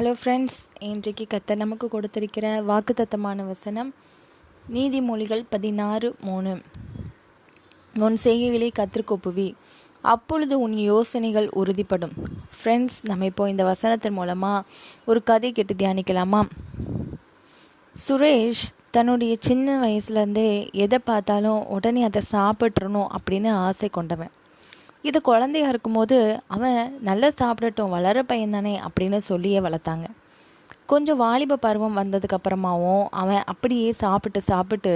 Hello friends இன்றைக்கு கத்த நமக்கு கொடுத்திருக்கிற வாக்குத்தத்தமான வசனம் நீதிமொழிகள் பதினாறு மூணு. உன் செய்கைகளை கத்திற்கொப்புவி அப்பொழுது உன் யோசனைகள் உறுதிப்படும். ஃப்ரெண்ட்ஸ் நம்ம இப்போ இந்த வசனத்தின் மூலமாக ஒரு கதை கேட்டு தியானிக்கலாமா? சுரேஷ் தன்னுடைய சின்ன வயசுலேருந்தே எதை பார்த்தாலும் உடனே அதை சாப்பிட்றணும் அப்படின்னு ஆசை கொண்டவன். இது குழந்தையா இருக்கும்போது அவன் நல்லா சாப்பிடட்டும் வளர பையன் தானே அப்படின்னு சொல்லியே வளர்த்தாங்க. கொஞ்சம் வாலிப பருவம் வந்ததுக்கப்புறமாவும் அவன் அப்படியே சாப்பிட்டு சாப்பிட்டு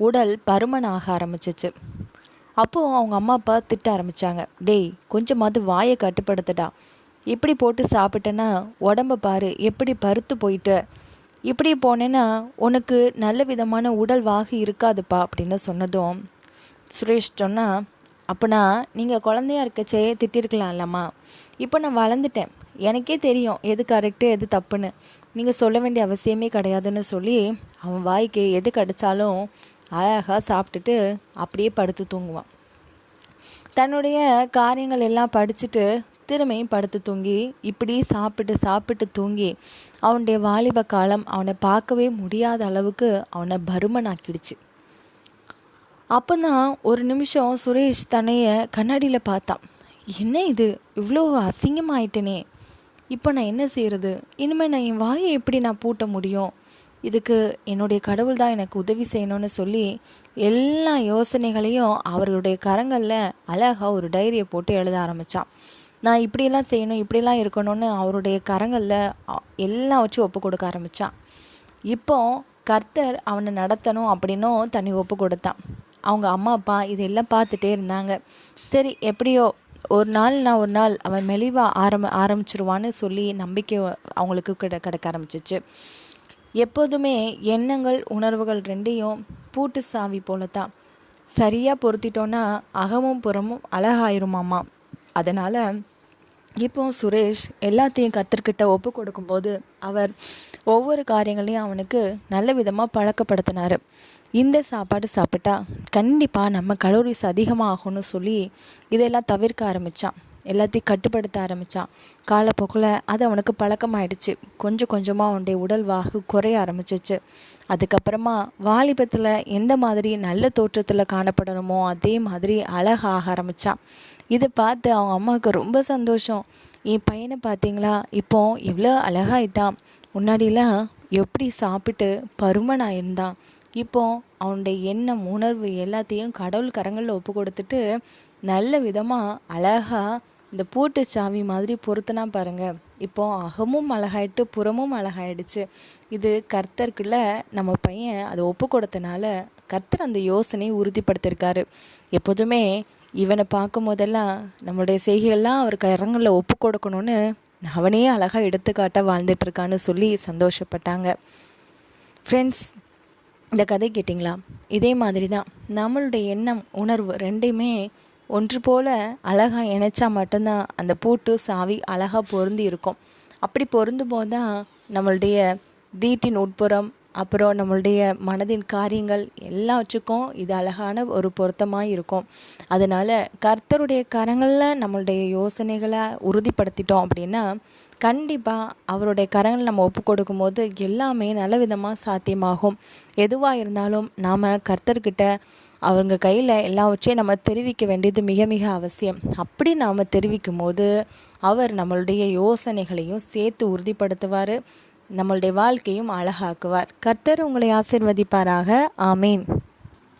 உடல் பருமன் ஆக ஆரம்பிச்சிச்சு. அப்போது அவங்க அம்மா அப்பா திட்ட ஆரம்பித்தாங்க டேய் கொஞ்சமாவது வாயை கட்டுப்படுத்துடா. இப்படி போட்டு சாப்பிட்டேன்னா உடம்ப பாரு எப்படி பருத்து போயிட்டு. இப்படி போனேன்னா உனக்கு நல்ல விதமான உடல் வாகு இருக்காதுப்பா அப்படின்னு சொன்னதும் சுரேஷ் சொன்னால் அப்போனா நீங்கள் குழந்தையா இருக்கச்சே திட்டிருக்கலாம் இல்லம்மா. இப்போ நான் வளர்ந்துட்டேன். எனக்கே தெரியும் எது கரெக்டு எது தப்புன்னு. நீங்கள் சொல்ல வேண்டிய அவசியமே கிடையாதுன்னு சொல்லி அவன் வாய்க்கு எது கிடைச்சாலும் அழகாக சாப்பிட்டுட்டு அப்படியே படுத்து தூங்குவான். தன்னுடைய காரியங்கள் எல்லாம் படிச்சுட்டு திரும்பியும் படுத்து தூங்கி இப்படி சாப்பிட்டு சாப்பிட்டு தூங்கி அவனுடைய வாலிப காலம் அவனை பார்க்கவே முடியாத அளவுக்கு அவனை பருமனாக்கிடுச்சு. அப்போ தான் ஒரு நிமிஷம் சுரேஷ் தன்னைய கண்ணாடியில் பார்த்தான். என்ன இது? இவ்வளோ அசிங்கமாயிட்டனே. இப்போ நான் என்ன செய்கிறது இனிமேல் நான் என் வாயை எப்படி நான் பூட்ட முடியும்? இதுக்கு என்னுடைய கடவுள் தான் எனக்கு உதவி செய்யணும்னு சொல்லி எல்லா யோசனைகளையும் அவருடைய கரங்களில் அழகாக ஒரு டைரியை போட்டு எழுத ஆரம்பித்தான் நான் இப்படியெல்லாம் செய்யணும் இப்படியெல்லாம் இருக்கணும்னு அவருடைய கரங்களில் எல்லாம் வச்சு ஒப்பு கொடுக்க ஆரம்பித்தான் இப்போ கர்த்தர் அவனை நடத்தணும் அப்படின்னும் தனி ஒப்பு கொடுத்தான். அவங்க அம்மா அப்பா இதெல்லாம் பார்த்துட்டே இருந்தாங்க. சரி எப்படியோ ஒரு நாள் நான் ஒரு நாள் அவன் மெலிவாக ஆரம்ப ஆரம்பிச்சிருவான்னு சொல்லி நம்பிக்கை அவங்களுக்கு கிட கிடைக்க ஆரம்பிச்சிச்சு. எப்போதுமே எண்ணங்கள் உணர்வுகள் ரெண்டையும் பூட்டு சாவி போல தான் சரியாக பொருத்திட்டோன்னா அகமும் புறமும் அழகாயிருமாம்மா அதனால் இப்போ சுரேஷ் எல்லாத்தையும் கத்திரிக்கிட்ட ஒப்பு கொடுக்கும்போது அவர் ஒவ்வொரு காரியங்களையும் அவனுக்கு நல்ல விதமாக பழக்கப்படுத்தினார். இந்த சாப்பாடு சாப்பிட்டா கண்டிப்பாக நம்ம கலோரிஸ் அதிகமாகும்னு சொல்லி இதெல்லாம் தவிர்க்க ஆரம்பித்தான் எல்லாத்தையும் கட்டுப்படுத்த ஆரம்பித்தான் காலப்போக்கில் அது அவனுக்கு பழக்கமாயிடுச்சு. கொஞ்சம் கொஞ்சமாக அவனுடைய உடல் வாகு குறைய ஆரம்பிச்சிச்சு. அதுக்கப்புறமா வாலிபத்தில் எந்த மாதிரி நல்ல தோற்றத்தில் காணப்படணுமோ அதே மாதிரி அழகாக ஆரம்பித்தான் இதை பார்த்து அவங்க அம்மாவுக்கு ரொம்ப சந்தோஷம். என் பையனை பார்த்தீங்களா? இப்போ இவ்வளோ அழகாயிட்டான். முன்னாடிலாம் எப்படி சாப்பிட்டு பருமனாக இருந்தான் இப்போ அவனுடைய எண்ணம் உணர்வு எல்லாத்தையும் கடவுள் கரங்களில் ஒப்பு கொடுத்துட்டு நல்ல விதமாக அழகாக இந்த பூட்டு சாவி மாதிரி பொருத்தினா பாருங்க. இப்போ அகமும் அழகாயிட்டு புறமும் அழகாயிடுச்சு. இது கர்த்தருக்குள்ள நம்ம பையன் அதை ஒப்பு கொடுத்தனால கர்த்தர் அந்த யோசனையை உறுதிப்படுத்திருக்காரு. எப்போதுமே இவனை பார்க்கும் போதெல்லாம் நம்மளுடைய செய்கைகள்லாம் அவர் கரங்களில் ஒப்பு கொடுக்கணும்னு அவனே அழகாக எடுத்துக்காட்ட வாழ்ந்துட்டுருக்கான்னு சொல்லி சந்தோஷப்பட்டாங்க. ஃப்ரெண்ட்ஸ் இந்த கதை கேட்டிங்களா? இதே மாதிரி தான் நம்மளுடைய எண்ணம் உணர்வு ரெண்டையுமே ஒன்று போல் அழகாக இணைச்சா மட்டும்தான் அந்த பூட்டு சாவி அழகாக பொருந்தி இருக்கும். அப்படி பொருந்தும் போது தான் நம்மளுடைய வீட்டின் உட்புறம் அப்புறம் நம்மளுடைய மனதின் காரியங்கள் எல்லாவற்றுக்கும் இது அழகான ஒரு பொருத்தமாக இருக்கும். அதனால் கர்த்தருடைய கரங்களில் நம்மளுடைய யோசனைகளை உறுதிப்படுத்திட்டோம் அப்படின்னா கண்டிப்பாக அவருடைய கரங்கள் நம்ம ஒப்பு கொடுக்கும்போது எல்லாமே நல்ல விதமாக சாத்தியமாகும். எதுவாக இருந்தாலும் நாம் கர்த்தர்கிட்ட அவங்க கையில் எல்லாவற்றையும் நம்ம தெரிவிக்க வேண்டியது மிக மிக அவசியம். அப்படி நாம் தெரிவிக்கும் போது அவர் நம்மளுடைய யோசனைகளையும் சேர்த்து உறுதிப்படுத்துவார். நம்மளுடைய வாழ்க்கையும் அழகாக்குவார். கர்த்தர் உங்களை ஆசிர்வதிப்பாராக. ஆமீன்.